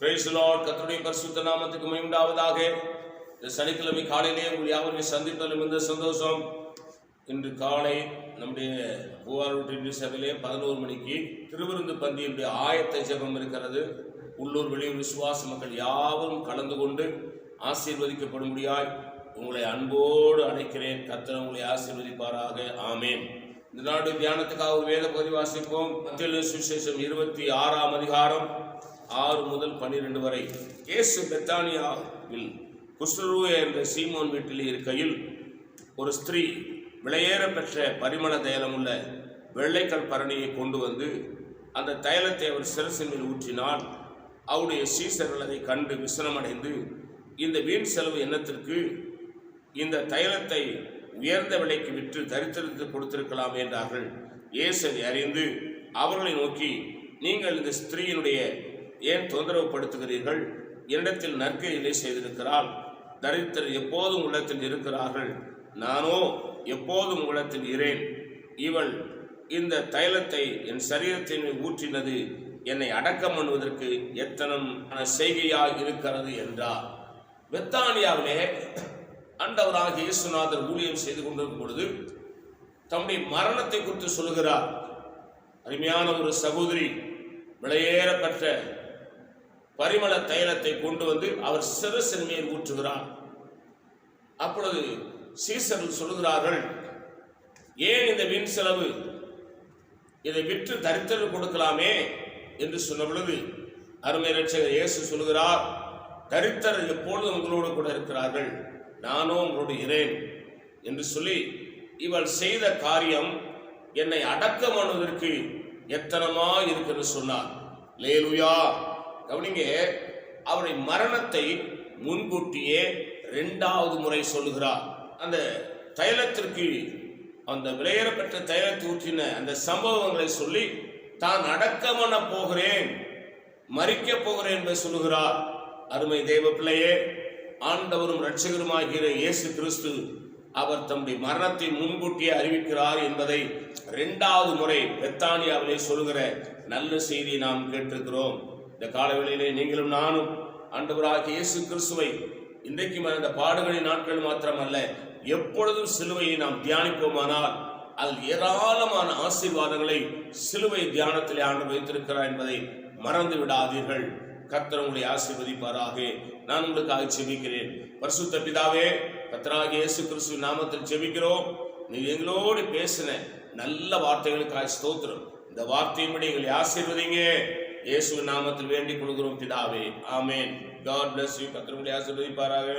Price பரிசுத்த நாமத்துக்கு மகிமையுண்டாவதாக. இந்த சனிக்கிழமை காலையிலே உங்கள் யாவரையும் சந்திப்பதில் மிகுந்த சந்தோஷம். இன்று காலை நம்முடைய பூவாரூட்டி சபையிலே பதினோரு மணிக்கு திருவிருந்து பந்தியினுடைய ஆயத்த ஜெபம் இருக்கிறது. உள்ளூர் வெளியூர் விசுவாச மக்கள் யாவரும் கலந்து கொண்டு ஆசீர்வதிக்கப்படும்படியாய் உங்களை அன்போடு அழைக்கிறேன். கர்த்தர் உங்களை ஆசீர்வதிப்பாராக. ஆமேன். இந்த நாடு தியானத்துக்காக ஒரு வேத பகுதி வாசிப்போம். மத்திய சுவிசேஷம் இருபத்தி ஆறாம் அதிகாரம். ஆறு முதல் பன்னிரெண்டு வரை இயேசு பெத்தானியாவில் குஸ்ரு என்ற சீமோன் வீட்டில் இருக்கையில் ஒரு ஸ்திரீ விலையேற பெற்ற பரிமள தைலமுள்ள வெள்ளைக்கல் பரணியை கொண்டு வந்து அந்த தைலத்தை அவர் சிரசின் மேல் அவருடைய சீசர்கள் அதை கண்டு விசனமடைந்து இந்த வீண் செலவு எண்ணத்திற்கு இந்த தைலத்தை உயர்ந்த விலைக்கு விற்று தரித்திரத்து கொடுத்திருக்கலாம் என்றார்கள். இயேசு அறிந்து அவர்களை நோக்கி நீங்கள் இந்த ஸ்திரீயினுடைய ஏன் தொந்தரவுப்படுத்துகிறீர்கள் என்னிடத்தில் நற்கையிலே செய்திருக்கிறாள். தரித்திரர் எப்போதும் உள்ளத்தில் இருக்கிறார்கள். நானோ எப்போதும் உள்ளத்தில் இரேன் இவள் இந்த தைலத்தை என் சரீரத்தின் ஊற்றினது. என்னை அடக்கம் பண்ணுவதற்கு எத்தனம் செய்கையாக இருக்கிறது என்றார். பெத்தானியாவிலே அண்டவராக இயேசுநாதர் ஊழியம் செய்து கொண்டிருக்கும் பொழுது தம்முடைய மரணத்தை குறித்து சொல்லுகிறார். அருமையான ஒரு சகோதரி விலையேறப்பட்ட பரிமள தைலத்தை கொண்டு வந்து அவர் சிரசின் மேல் ஊற்றுகிறார். அப்பொழுது சீசர்கள் சொல்லுகிறார்கள் ஏன் இந்த வீண் செலவு? இதை விற்று தரித்திரம் கொடுக்கலாமே? என்று சொன்ன பொழுது அருமை ரட்சகர் இயேசு சொல்லுகிறார் தரித்தர் எப்பொழுதும் உங்களோடு கூட இருக்கிறார்கள். நானும் உங்களோடு இரேன் என்று சொல்லி இவள் செய்த காரியம் என்னை அடக்கம் அணுவதற்கு எத்தனமா இருக்குன்னு சொன்னார். லேலுயா கவனிங்க அவருடைய மரணத்தை முன்கூட்டியே ரெண்டாவது முறை சொல்லுகிறார். அந்த தைலத்திற்கு அந்த விலையேறப்பெற்ற தைலத்தை ஊற்றின அந்த சம்பவங்களை சொல்லி தான் அடக்கமன போகிறேன் மறிக்க போகிறேன் என்பதை சொல்லுகிறார். அருமை தெய்வ பிள்ளையே ஆண்டவரும் இரட்சகருமாகிற இயேசு கிறிஸ்து அவர் தம்முடைய மரணத்தை முன்கூட்டியே அறிவிக்கிறார் என்பதை இரண்டாவது முறை பெத்தானியாவிலே சொல்லுகிற நல்ல செய்தியை நாம் கேட்டிருக்கிறோம். இந்த காலவெளியிலே நீங்களும் நானும் ஆண்டவராகிய இயேசு கிறிஸ்துவை இன்றைக்கும் அந்த பாடுகளின் நாட்கள் மாத்திரமல்ல எப்பொழுதும் சிலுவையை நாம் தியானிப்போமானால் அதில் ஏராளமான ஆசீர்வாதங்களை சிலுவை தியானத்திலே ஆண்டு வைத்திருக்கிறார் என்பதை மறந்து விடாதீர்கள் கத்தர் உங்களை ஆசீர்வதிப்பாராக. நான் உங்களுக்காக செபிக்கிறேன் பரிசுத்த பிதாவே கத்தராக இயேசு கிறிஸ்து நாமத்தில் செபிக்கிறோம் நீ எங்களோடு பேசின நல்ல வார்த்தைகளுக்காக ஸ்தோத்திரம். இந்த வார்த்தையின்படி எங்களை ஆசீர்வதிங்க. இயேசு நாமத்தில் வேண்டிக் கொள்கிறோம் பிதாவே. ஆமேன். காட் பிளஸ் யூ கர்த்தர் உங்களை ஆசீர்வதிப்பாராக.